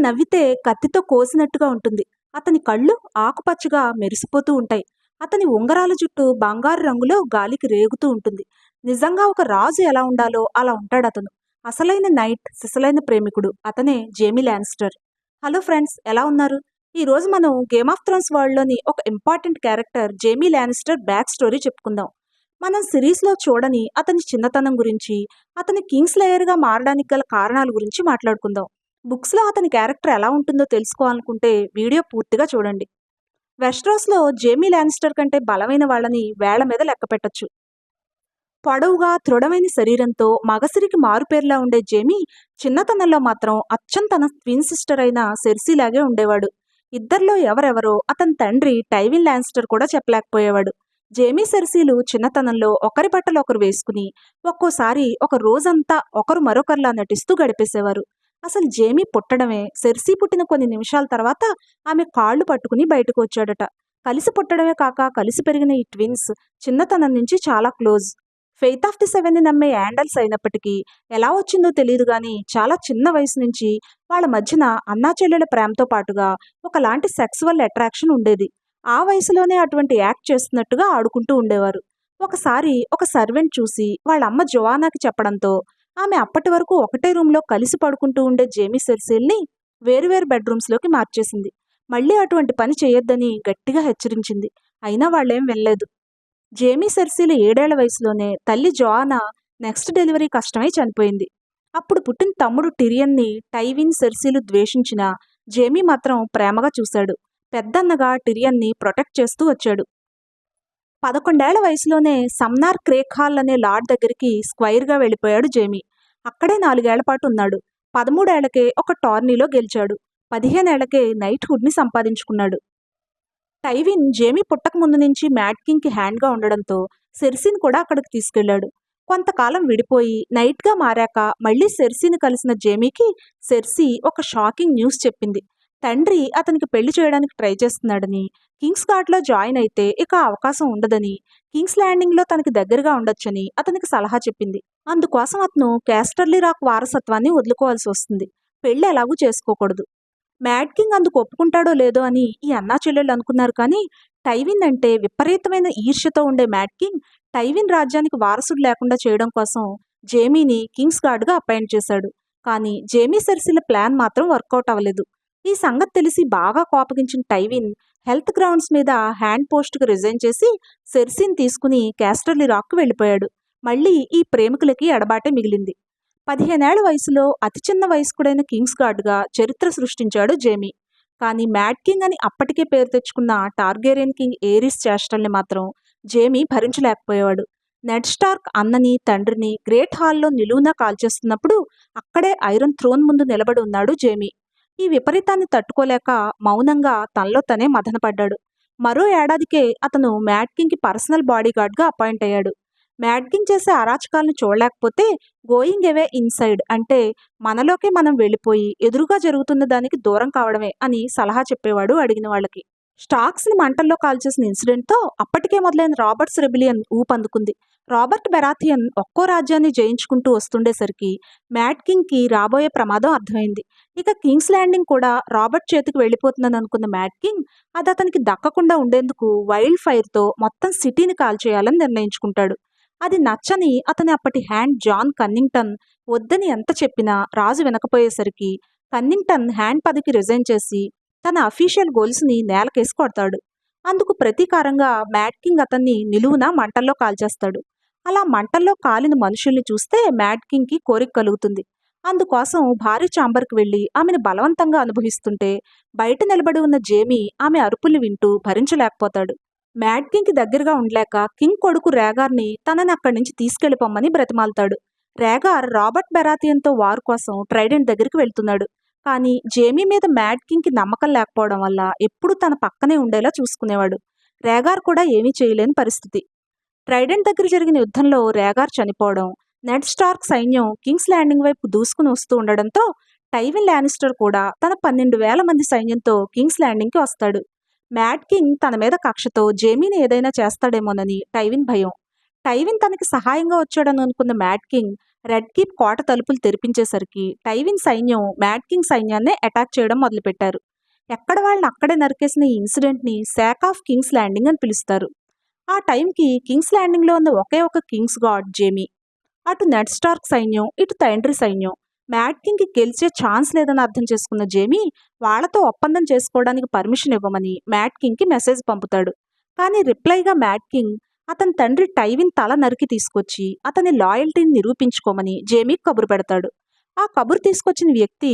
నవ్వితే కత్తితో కోసినట్టుగా ఉంటుంది. అతని కళ్ళు ఆకుపచ్చగా మెరిసిపోతూ ఉంటాయి. అతని ఉంగరాల జుట్టు బంగారు రంగులో గాలికి రేగుతూ ఉంటుంది. నిజంగా ఒక రాజు ఎలా ఉండాలో అలా ఉంటాడు అతను. అసలైన నైట్ సిసలైన ప్రేమికుడు. అతనే జేమీ ల్యాన్స్టర్ హలో ఫ్రెండ్స్ ఎలా ఉన్నారు? ఈ రోజు మనం గేమ్ ఆఫ్ థ్రోన్స్ వరల్డ్లోని ఒక important character Jaime Lannister back story చెప్పుకుందాం. మనం సిరీస్లో చూడని అతని చిన్నతనం గురించి అతని కింగ్స్ లేయర్గా మారడానికి గల కారణాల గురించి మాట్లాడుకుందాం. బుక్స్లో అతని క్యారెక్టర్ ఎలా ఉంటుందో తెలుసుకోవాలనుకుంటే వీడియో పూర్తిగా చూడండి. వెస్ట్రోస్లో జేమీ ల్యానిస్టర్ కంటే బలమైన వాళ్ళని వేళ్ళ మీద లెక్క పెట్టచ్చు. పొడవుగా దృఢమైన శరీరంతో మగసిరికి మారుపేర్లా ఉండే జేమీ చిన్నతనంలో మాత్రం అచ్చం తన ట్విన్ సిస్టర్ అయిన సెర్సీలాగే ఉండేవాడు. ఇద్దరిలో ఎవరెవరో అతని తండ్రి టైవిన్ ల్యాన్స్టర్ కూడా చెప్పలేకపోయేవాడు. జేమీ సెర్సీలు చిన్నతనంలో ఒకరి బట్టలు ఒకరు వేసుకుని ఒక్కోసారి ఒక రోజంతా ఒకరు మరొకరిలా నటిస్తూ గడిపేసేవారు. అసలు జేమీ పుట్టడమే. సెర్సీ పుట్టిన కొన్ని నిమిషాల తర్వాత ఆమె కాళ్ళు పట్టుకుని బయటకు వచ్చాడట కలిసి పుట్టడమే కాక కలిసి పెరిగిన ఈ ట్విన్స్ చిన్నతనం నుంచి చాలా క్లోజ్. ఫెయిత్ ఆఫ్ ది సెవెన్ని నమ్మే యాండల్స్ అయినప్పటికీ ఎలా వచ్చిందో తెలియదు కానీ చాలా చిన్న వయసు నుంచి వాళ్ళ మధ్యన అన్నా చెల్లెల ప్రేమతో పాటుగా ఒకలాంటి సెక్సువల్ అట్రాక్షన్ ఉండేది. ఆ వయసులోనే అటువంటి యాక్ట్ చేస్తున్నట్టుగా ఆడుకుంటూ ఉండేవారు. ఒకసారి ఒక సర్వెంట్ చూసి వాళ్ళ అమ్మ జోవానాకి చెప్పడంతో ఆమె అప్పటి వరకు ఒకటే రూమ్లో కలిసి పడుకుంటూ ఉండే జేమీ సెర్సీల్ని వేరువేరు బెడ్రూమ్స్లోకి మార్చేసింది. మళ్ళీ అటువంటి పని చేయొద్దని గట్టిగా హెచ్చరించింది. అయినా వాళ్ళేం వెళ్ళలేదు. జేమీ సెర్సీలు ఏడేళ్ళ వయసులోనే తల్లి జోనా నెక్స్ట్ డెలివరీ కష్టమై చనిపోయింది. అప్పుడు పుట్టిన తమ్ముడు టిరియన్ని టైవిన్ సెర్సీలు ద్వేషించిన జేమీ మాత్రం ప్రేమగా చూశాడు. పెద్దన్నగా టిరియన్ని ప్రొటెక్ట్ చేస్తూ వచ్చాడు. పదకొండేళ్ళ వయసులోనే సమ్నార్ క్రేక్ హాల్ అనే లార్డ్ దగ్గరికి స్క్వైర్గా వెళ్ళిపోయాడు జేమీ. అక్కడే నాలుగేళ్ళ పాటు ఉన్నాడు. పదమూడేళ్ళకే ఒక టోర్నీలో గెలిచాడు. పదిహేనేళ్ళకే నైట్ హుడ్ని సంపాదించుకున్నాడు. టైవిన్ జేమీ పుట్టక ముందు నుంచి మ్యాట్కింగ్కి హ్యాండ్గా ఉండడంతో సెర్సిని కూడా అక్కడికి తీసుకెళ్ళాడు కొంతకాలం విడిపోయి నైట్గా మారాక మళ్ళీ సెర్సీని కలిసిన జేమీకి సెర్సీ ఒక షాకింగ్ న్యూస్ చెప్పింది. తండ్రి అతనికి పెళ్ళి చేయడానికి ట్రై చేస్తున్నాడని కింగ్స్ గార్డ్లో జాయిన్ అయితే ఇక అవకాశం ఉండదని కింగ్స్ ల్యాండింగ్లో తనకి దగ్గరగా ఉండొచ్చని అతనికి సలహా చెప్పింది. అందుకోసం అతను క్యాస్టర్లీ రాక్ వారసత్వాన్ని వదులుకోవాల్సి వస్తుంది. పెళ్ళి ఎలాగూ చేసుకోకూడదు. మ్యాడ్ కింగ్ అందుకు ఒప్పుకుంటాడో లేదో అని ఈ అన్నా చెల్లెళ్ళు అనుకున్నారు కానీ టైవిన్ అంటే విపరీతమైన ఈర్ష్యతో ఉండే మ్యాడ్ కింగ్ టైవిన్ రాజ్యానికి వారసుడు లేకుండా చేయడం కోసం జేమీని కింగ్స్ గార్డ్గా అపాయింట్ చేశాడు. కానీ జేమీ సెర్సిల ప్లాన్ మాత్రం వర్కౌట్ అవ్వలేదు. ఈ సంగతి తెలిసి బాగా కోపగించిన టైవిన్ హెల్త్ గ్రౌండ్స్ మీద హ్యాండ్ పోస్ట్కి రిజైన్ చేసి సెర్సిన్ తీసుకుని క్యాస్టర్లీ రాక్కి వెళ్ళిపోయాడు. మళ్ళీ ఈ ప్రేమికులకి ఎడబాటే మిగిలింది. పదిహేనేళ్ళ వయసులో అతి చిన్న వయస్కుడైన కింగ్స్ గార్డ్గా చరిత్ర సృష్టించాడు జేమీ. కానీ మ్యాడ్ కింగ్ అని అప్పటికే పేరు తెచ్చుకున్న టార్గేరియన్ కింగ్ ఏరిస్ చేష్టల్ని మాత్రం జేమీ భరించలేకపోయేవాడు. నెడ్ స్టార్క్ అన్నని తండ్రిని గ్రేట్ హాల్లో నిలువునా కాల్చేస్తున్నప్పుడు అక్కడే ఐరన్ థ్రోన్ ముందు నిలబడి ఉన్నాడు జేమీ. ఈ విపరీతాన్ని తట్టుకోలేక మౌనంగా తనలో తనే మదనపడ్డాడు. మరో ఏడాదికే అతను మ్యాడ్కింగ్కి పర్సనల్ బాడీగార్డ్గా అపాయింట్ అయ్యాడు. మ్యాడ్కింగ్ చేసే అరాచకాలను చూడలేకపోతే గోయింగ్ అవే ఇన్సైడ్ అంటే మనలోకే మనం వెళ్ళిపోయి ఎదురుగా జరుగుతున్న దానికి దూరం కావడమే అని సలహా చెప్పేవాడు అడిగిన వాళ్ళకి. స్టాక్స్ని మంటల్లో కాల్చేసిన ఇన్సిడెంట్తో అప్పటికే మొదలైన రాబర్ట్స్ రెబిలియన్ ఊపందుకుంది. రాబర్ట్ బెరాథియన్ ఒక్కో రాజ్యాన్ని జయించుకుంటూ వస్తుండేసరికి మ్యాడ్ కింగ్కి రాబోయే ప్రమాదం అర్థమైంది. ఇక కింగ్స్ ల్యాండింగ్ కూడా రాబర్ట్ చేతికి వెళ్ళిపోతుందని అనుకున్న మ్యాడ్ కింగ్ అది అతనికి దక్కకుండా ఉండేందుకు వైల్డ్ ఫైర్తో మొత్తం సిటీని కాల్చేయాలని నిర్ణయించుకుంటాడు. అది నచ్చని అతని అప్పటి హ్యాండ్ జాన్ కన్నింగ్టన్ వద్దని ఎంత చెప్పినా రాజు వినకపోయేసరికి కన్నింగ్టన్ హ్యాండ్ పదికి రిజైన్ చేసి తన అఫీషియల్ గోల్స్ని నేలకేసి కొడతాడు. అందుకు ప్రతీకారంగా మ్యాడ్ కింగ్ అతన్ని నిలువున మంటల్లో కాల్చేస్తాడు. అలా మంటల్లో కాలిన మనుషుల్ని చూస్తే మ్యాడ్ కింగ్కి కోరిక కలుగుతుంది. అందుకోసం భారీ చాంబర్కి వెళ్ళి ఆమెను బలవంతంగా అనుభవిస్తుంటే బయట నిలబడి ఉన్న జేమీ ఆమె అరుపులు వింటూ భరించలేకపోతాడు. మ్యాడ్ కింగ్కి దగ్గరగా ఉండలేక కింగ్ కొడుకు రేగార్ని తనని అక్కడి నుంచి తీసుకెళ్ళిపోమ్మని బ్రతిమాలుతాడు. రేగార్ రాబర్ట్ బెరాతియన్తో వారు కోసం ట్రైడెంట్ దగ్గరికి వెళ్తున్నాడు. కానీ జేమీ మీద మ్యాడ్ కింగ్కి నమ్మకం లేకపోవడం వల్ల ఎప్పుడూ తన పక్కనే ఉండేలా చూసుకునేవాడు. రేగార్ కూడా ఏమీ చేయలేని పరిస్థితి. ట్రైడెంట్ దగ్గర జరిగిన యుద్ధంలో రేగార్ చనిపోవడం నెడ్ స్టార్క్ సైన్యం కింగ్స్ ల్యాండింగ్ వైపు దూసుకుని వస్తూ ఉండడంతో టైవిన్ ల్యానిస్టర్ కూడా తన పన్నెండు వేల మంది సైన్యంతో కింగ్స్ ల్యాండింగ్కి వస్తాడు. మ్యాడ్ కింగ్ తన మీద కక్షతో జేమీని ఏదైనా చేస్తాడేమోనని టైవిన్ భయం. టైవిన్ తనకి సహాయంగా వచ్చాడని అనుకున్న మ్యాడ్ కింగ్ రెడ్ కీప్ కోట తలుపులు తెరిపించేసరికి టైవిన్ సైన్యం మ్యాడ్ కింగ్ సైన్యాన్ని అటాక్ చేయడం మొదలుపెట్టారు. ఎక్కడ వాళ్ళని అక్కడే నరికేసిన ఈ ఇన్సిడెంట్ని శాక్ ఆఫ్ కింగ్స్ ల్యాండింగ్ అని పిలుస్తారు. ఆ టైంకి కింగ్స్ ల్యాండింగ్లో ఉన్న ఒకే ఒక కింగ్స్ గాడ్ జేమీ. అటు నెడ్ స్టార్క్ సైన్యం ఇటు తండ్రి సైన్యం. మ్యాడ్ కింగ్కి గెలిచే ఛాన్స్ లేదని అర్థం చేసుకున్న జేమీ వాళ్ళతో ఒప్పందం చేసుకోవడానికి పర్మిషన్ ఇవ్వమని మ్యాడ్ కింగ్కి మెసేజ్ పంపుతాడు. కానీ రిప్లైగా మ్యాడ్ కింగ్ అతని తండ్రి టైవిన్ తల నరికి తీసుకొచ్చి అతని లాయల్టీని నిరూపించుకోమని జేమీకి కబురు పెడతాడు. ఆ కబురు తీసుకొచ్చిన వ్యక్తి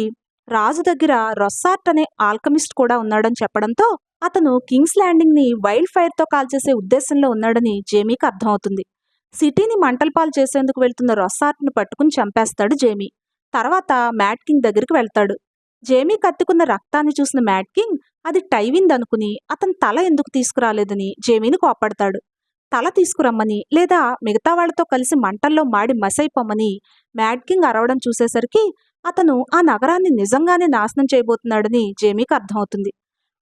రాజు దగ్గర రొస్సార్ట్ అనే ఆల్కమిస్ట్ కూడా ఉన్నాడని చెప్పడంతో అతను కింగ్స్ ల్యాండింగ్ని వైల్డ్ ఫైర్తో కాల్చేసే ఉద్దేశంలో ఉన్నాడని జేమీకి అర్థమవుతుంది. సిటీని మంటలపాలు చేసేందుకు వెళ్తున్న రొస్సార్ట్ను పట్టుకుని చంపేస్తాడు జేమీ. తర్వాత మ్యాట్ కింగ్ దగ్గరికి వెళ్తాడు. జేమీ కత్తుకున్న రక్తాన్ని చూసిన మ్యాట్ కింగ్ అది టైవింద్ అనుకుని అతని తల ఎందుకు తీసుకురాలేదని జేమీని కోపడతాడు తల తీసుకురమ్మని లేదా మిగతా వాళ్ళతో కలిసి మంటల్లో మాడి మసైపోమని మ్యాడ్ కింగ్ అరవడం చూసేసరికి అతను ఆ నగరాన్ని నిజంగానే నాశనం చేయబోతున్నాడని జేమీకి అర్థమవుతుంది.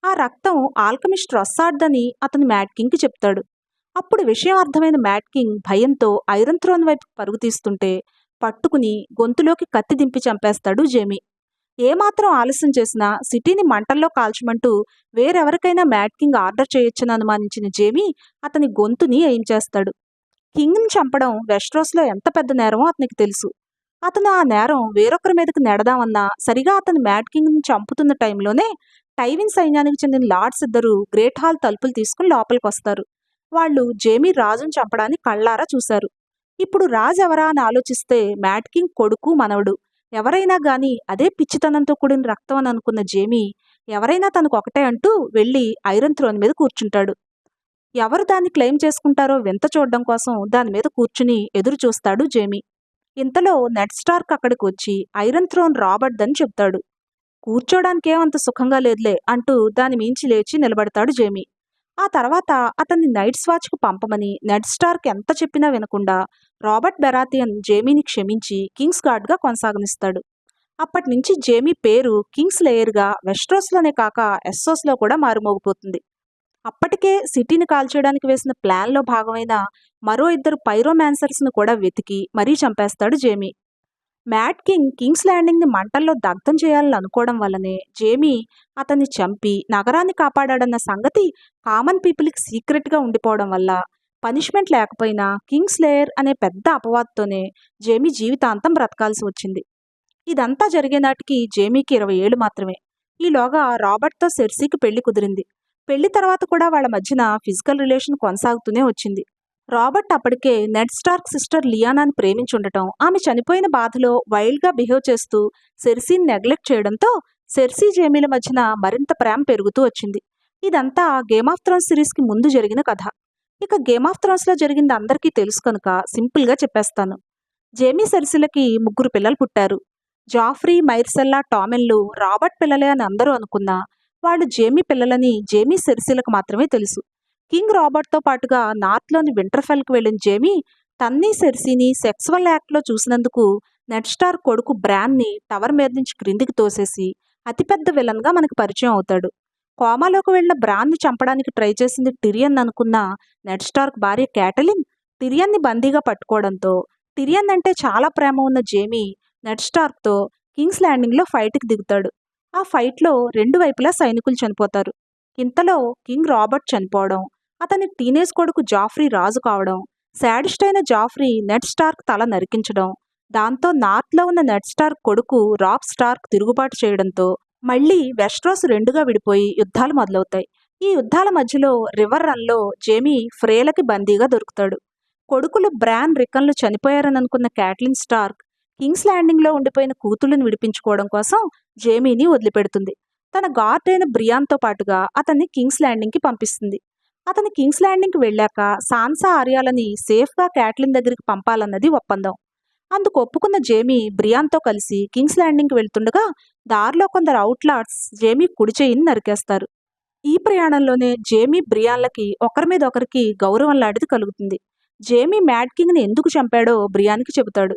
ఆ రక్తం ఆల్కమిస్ట్ రొస్సాడ్దని అతను మ్యాడ్ కింగ్కి చెప్తాడు. అప్పుడు విషయం అర్థమైన మ్యాడ్ కింగ్ భయంతో ఐరన్ థ్రోన్ వైపు పరుగు తీస్తుంటే పట్టుకుని గొంతులోకి కత్తి దింపి చంపేస్తాడు జేమీ. ఏమాత్రం ఆలస్యం చేసినా సిటీని మంటల్లో కాల్చమంటూ వేరెవరికైనా మ్యాడ్ కింగ్ ఆర్డర్ చేయొచ్చని అనుమానించిన జేమీ అతని గొంతుని చేస్తాడు కింగ్ని చంపడం వెస్ట్రోస్లో ఎంత పెద్ద నేరమో అతనికి తెలుసు. అతను ఆ నేరం వేరొకరి మీదకి నెడదామన్నా సరిగా అతను మ్యాడ్ కింగ్ని చంపుతున్న టైంలోనే టైవిన్ సైన్యానికి చెందిన లార్డ్స్ ఇద్దరు గ్రేట్ హాల్ తలుపులు తీసుకుని లోపలికి వస్తారు వాళ్ళు జేమీ రాజును చంపడాన్ని కళ్ళారా చూశారు. ఇప్పుడు రాజు ఎవరా అని ఆలోచిస్తే మ్యాడ్ కింగ్ కొడుకు మనవడు. ఎవరైనా కానీ అదే పిచ్చితనంతో కూడిన రక్తం అని అనుకున్న జేమీ ఎవరైనా తనకు ఒకటే అంటూ వెళ్ళి ఐరన్ థ్రోన్ మీద కూర్చుంటాడు. ఎవరు దాన్ని క్లెయిమ్ చేసుకుంటారో వింత చూడడం కోసం దాని మీద కూర్చుని ఎదురు చూస్తాడు జేమీ. ఇంతలో నెట్ స్టార్క్ అక్కడికి వచ్చి ఐరన్ థ్రోన్ రాబడ్దని చెప్తాడు. కూర్చోడానికి ఏమంత సుఖంగా లేదులే అంటూ దాని మించి లేచి నిలబడతాడు జేమీ. ఆ తర్వాత అతన్ని నైట్ స్వాచ్కు పంపమని నెడ్ స్టార్క్ ఎంత చెప్పినా వినకుండా రాబర్ట్ బెరాతియన్ జేమీని క్షమించి కింగ్స్ గార్డ్గా కొనసాగనిస్తాడు. అప్పటి నుంచి జేమీ పేరు కింగ్స్ లేయర్గా వెస్ట్రోస్లోనే కాక ఎస్సోస్లో కూడా మారుమోగిపోతుంది. అప్పటికే సిటీని కాల్చేయడానికి వేసిన ప్లాన్లో భాగమైన మరో ఇద్దరు పైరోమాన్సర్స్ను కూడా వెతికి మరీ చంపేస్తాడు జేమీ. మ్యాట్ కింగ్ కింగ్స్ ల్యాండింగ్ని మంటల్లో దగ్ధం చేయాలని అనుకోవడం వల్లనే జేమీ అతన్ని చంపి నగరాన్ని కాపాడాడన్న సంగతి కామన్ పీపుల్కి సీక్రెట్గా ఉండిపోవడం వల్ల పనిష్మెంట్ లేకపోయినా కింగ్స్ లేయర్ అనే పెద్ద అపవాదుతోనే జేమీ జీవితాంతం బ్రతకాల్సి వచ్చింది. ఇదంతా జరిగే నాటికి జేమీకి ఇరవై ఏళ్ళు మాత్రమే. ఈలోగా రాబర్ట్తో సెర్సీకి పెళ్ళి కుదిరింది. పెళ్ళి తర్వాత కూడా వాళ్ళ మధ్యన ఫిజికల్ రిలేషన్ కొనసాగుతూనే వచ్చింది. రాబర్ట్ అప్పటికే నెడ్ స్టార్క్ సిస్టర్ లియానాని ప్రేమించుండటం ఆమె చనిపోయిన బాధలో వైల్డ్గా బిహేవ్ చేస్తూ సెర్సీని నెగ్లెక్ట్ చేయడంతో సెర్సీ జేమీల మధ్యన మరింత ప్రేమ పెరుగుతూ వచ్చింది. ఇదంతా గేమ్ ఆఫ్ థ్రోన్స్ సిరీస్కి ముందు జరిగిన కథ. ఇక గేమ్ ఆఫ్ థ్రోన్స్లో జరిగింది అందరికీ తెలుసు కనుక సింపుల్గా చెప్పేస్తాను. జేమీ సెర్సీలకి ముగ్గురు పిల్లలు పుట్టారు. జాఫ్రీ మైర్సెల్లా టామెన్లు రాబర్ట్ పిల్లలే అని అందరూ అనుకున్నా వాళ్ళు జేమీ పిల్లలని జేమీ సెర్సీలకు మాత్రమే తెలుసు. కింగ్ రాబర్ట్తో పాటుగా నార్త్లోని వింటర్ఫెల్కి వెళ్ళిన జేమీ తన్ని సెర్సీని సెక్సువల్ యాక్ట్లో చూసినందుకు నెట్ స్టార్ కొడుకు బ్రాన్ని టవర్ మీద నుంచి క్రిందికి తోసేసి అతిపెద్ద విలన్గా మనకు పరిచయం అవుతాడు. కోమాలోకి వెళ్ళిన బ్రాన్ని చంపడానికి ట్రై చేసింది టిరియన్ అనుకున్న నెట్ స్టార్క్ భార్య క్యాటలిన్. టిరియన్ని బందీగా పట్టుకోవడంతో టిరియన్ అంటే చాలా ప్రేమ ఉన్న జేమీ నెట్ స్టార్క్తో కింగ్స్ ల్యాండింగ్లో ఫైట్కి దిగుతాడు. ఆ ఫైట్లో రెండు వైపులా సైనికులు చనిపోతారు. ఇంతలో కింగ్ రాబర్ట్ చనిపోవడం అతని టీనేజ్ కొడుకు జాఫ్రీ రాజు కావడం శాడిస్ట్ అయిన జాఫ్రీ నెట్ స్టార్క్ తల నరికించడం దాంతో నార్త్లో ఉన్న నెట్ స్టార్క్ కొడుకు రాబ్ స్టార్క్ తిరుగుబాటు చేయడంతో మళ్ళీ వెస్ట్రోస్ రెండుగా విడిపోయి యుద్ధాలు మొదలవుతాయి. ఈ యుద్ధాల మధ్యలో రివర్ రన్లో జేమీ ఫ్రేలకి బందీగా దొరుకుతాడు. కొడుకులు బ్రాన్ రికన్లు చనిపోయారని అనుకున్న క్యాట్లిన్ స్టార్క్ కింగ్స్ ల్యాండింగ్లో ఉండిపోయిన కూతుళ్ళని విడిపించుకోవడం కోసం జేమీని వదిలిపెడుతుంది. తన గార్డ్ అయిన బ్రియాన్తో పాటుగా అతన్ని కింగ్స్ ల్యాండింగ్కి పంపిస్తుంది. అతను కింగ్స్ ల్యాండింగ్కి వెళ్ళాక సాన్సా ఆర్యాలని సేఫ్గా క్యాట్లిన్ దగ్గరికి పంపాలన్నది ఒప్పందం. అందుకు ఒప్పుకున్న జేమీ బ్రియాన్తో కలిసి కింగ్స్ ల్యాండింగ్కి వెళ్తుండగా దారిలో కొందరు అవుట్లాట్స్ జేమీ కుడిచేయిని నరికేస్తారు. ఈ ప్రయాణంలోనే జేమీ బ్రియాన్లకి ఒకరి మీద ఒకరికి గౌరవం లాంటిది కలుగుతుంది. జేమీ మ్యాడ్ కింగ్ని ఎందుకు చంపాడో బ్రియాన్కి చెబుతాడు.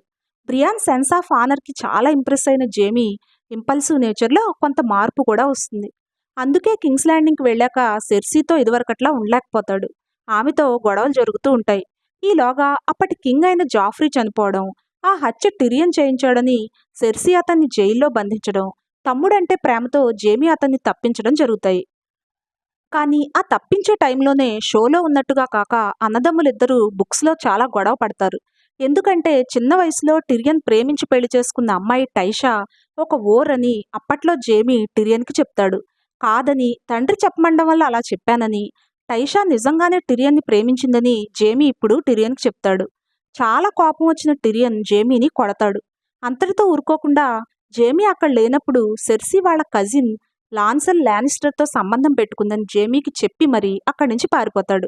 బ్రియాన్ సెన్స్ ఆఫ్ ఆనర్కి చాలా ఇంప్రెస్ అయిన జేమీ ఇంపల్సివ్ నేచర్లో కొంత మార్పు కూడా వస్తుంది. అందుకే కింగ్స్ ల్యాండింగ్కి వెళ్ళాక సెర్సీతో ఇదివరకట్లా ఉండలేకపోతాడు. ఆమెతో గొడవలు జరుగుతూ ఉంటాయి. ఈలోగా అప్పటి కింగ్ అయిన జాఫ్రీ చనిపోవడం ఆ హత్య టిరియన్ చేయించాడని సెర్సీ అతన్ని జైల్లో బంధించడం తమ్ముడంటే ప్రేమతో జేమీ అతన్ని తప్పించడం జరుగుతాయి. కానీ ఆ తప్పించే టైంలోనే షోలో ఉన్నట్టుగా కాక అన్నదమ్ములిద్దరూ బుక్స్లో చాలా గొడవ పడతారు. ఎందుకంటే చిన్న వయసులో టిరియన్ ప్రేమించి పెళ్ళి చేసుకున్న అమ్మాయి టైషా ఒక ఓర్ అని అప్పట్లో జేమీ టిరియన్కి చెప్తాడు. కాదని తండ్రి చెప్పమండం వల్ల అలా చెప్పానని టైషా నిజంగానే టిరియన్ని ప్రేమించిందని జేమీ ఇప్పుడు టిరియన్కి చెప్తాడు. చాలా కోపం వచ్చిన టిరియన్ జేమీని కొడతాడు. అంతటితో ఊరుకోకుండా జేమీ అక్కడ లేనప్పుడు సెర్సీ వాళ్ళ కజిన్ లాన్సన్ లానిస్టర్తో సంబంధం పెట్టుకుందని జేమీకి చెప్పి మరీ అక్కడి నుంచి పారిపోతాడు.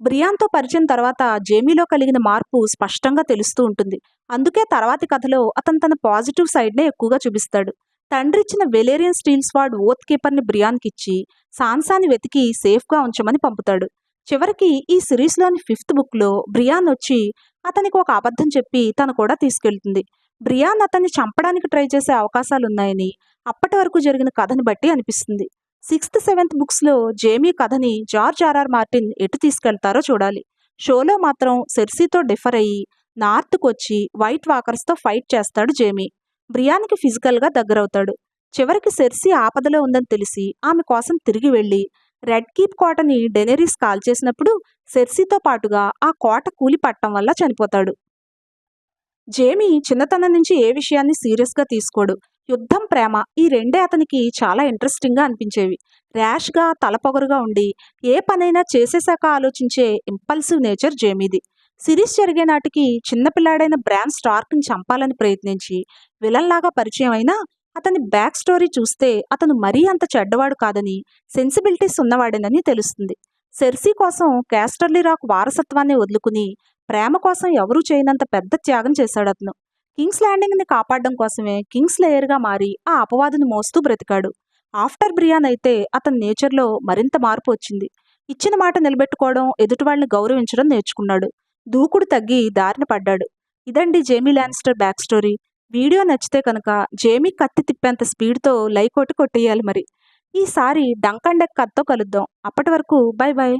బ్రియాన్తో పరిచయం తర్వాత జేమీలో కలిగిన మార్పు స్పష్టంగా తెలుస్తూ ఉంటుంది. అందుకే తర్వాతి కథలో అతను తన పాజిటివ్ సైడ్నే ఎక్కువగా చూపిస్తాడు. తండ్రి ఇచ్చిన వెలేరియన్ స్టీల్స్ స్వాడ్ ఓత్ కీపర్ని బ్రియాన్కి ఇచ్చి సాన్సాని వెతికి సేఫ్గా ఉంచమని పంపుతాడు. చివరికి ఈ సిరీస్లోని ఫిఫ్త్ బుక్లో బ్రియాన్ వచ్చి అతనికి ఒక అబద్ధం చెప్పి తను కూడా తీసుకెళ్తుంది. బ్రియాన్ అతన్ని చంపడానికి ట్రై చేసే అవకాశాలున్నాయని అప్పటి వరకు జరిగిన కథని బట్టి అనిపిస్తుంది. సిక్స్త్ సెవెంత్ బుక్స్లో జేమీ కథని జార్జ్ ఆర్ఆర్ మార్టిన్ ఎటు తీసుకెళ్తారో చూడాలి. షోలో మాత్రం సెర్సీతో డిఫర్ అయ్యి నార్త్కు వచ్చి వైట్ వాకర్స్తో ఫైట్ చేస్తాడు జేమీ. బ్రియాన్కి ఫిజికల్గా దగ్గరవుతాడు. చివరికి సెర్సీ ఆపదలో ఉందని తెలిసి ఆమె కోసం తిరిగి వెళ్ళి రెడ్ కీప్ కోటని డెనెరీస్ కాల్ చేసినప్పుడు సెర్సీతో పాటుగా ఆ కోట కూలి పట్టడం వల్ల చనిపోతాడు. జేమీ చిన్నతనం నుంచి ఏ విషయాన్ని సీరియస్గా తీసుకోడు. యుద్ధం ప్రేమ ఈ రెండే అతనికి చాలా ఇంట్రెస్టింగ్గా అనిపించేవి. ర్యాష్గా తలపొగరుగా ఉండి ఏ పనైనా చేసేశాక ఆలోచించే ఇంపల్సివ్ నేచర్ జేమీది. సిరీస్ జరిగే నాటికి చిన్నపిల్లాడైన బ్రాన్ స్టార్క్ని చంపాలని ప్రయత్నించి విలన్లాగా పరిచయం అయినా అతని బ్యాక్ స్టోరీ చూస్తే అతను మరీ అంత చెడ్డవాడు కాదని సెన్సిబిలిటీస్ ఉన్నవాడేనని తెలుస్తుంది. సెర్సీ కోసం క్యాస్టర్లీ రాక్ వారసత్వాన్ని వదులుకుని ప్రేమ కోసం ఎవరూ చేయనంత పెద్ద త్యాగం చేశాడు అతను. కింగ్స్ ల్యాండింగ్ని కాపాడడం కోసమే కింగ్స్ లేయర్గా మారి ఆ అపవాదుని మోస్తూ బ్రతికాడు. ఆఫ్టర్ బ్రియాన్ అయితే అతని నేచర్లో మరింత మార్పు వచ్చింది. ఇచ్చిన మాట నిలబెట్టుకోవడం ఎదుటి వాళ్ళని గౌరవించడం నేర్చుకున్నాడు. దూకుడు తగ్గి దారిన పడ్డాడు. ఇదండి Jaime Lannister back story. Video నచ్చితే కనుక జేమీ కత్తి తిప్పేంత స్పీడ్తో లైకోటి కొట్టేయాలి మరి. ఈసారి డంకండెక్ కత్తో కలుద్దాం. అప్పటి వరకు బై బాయ్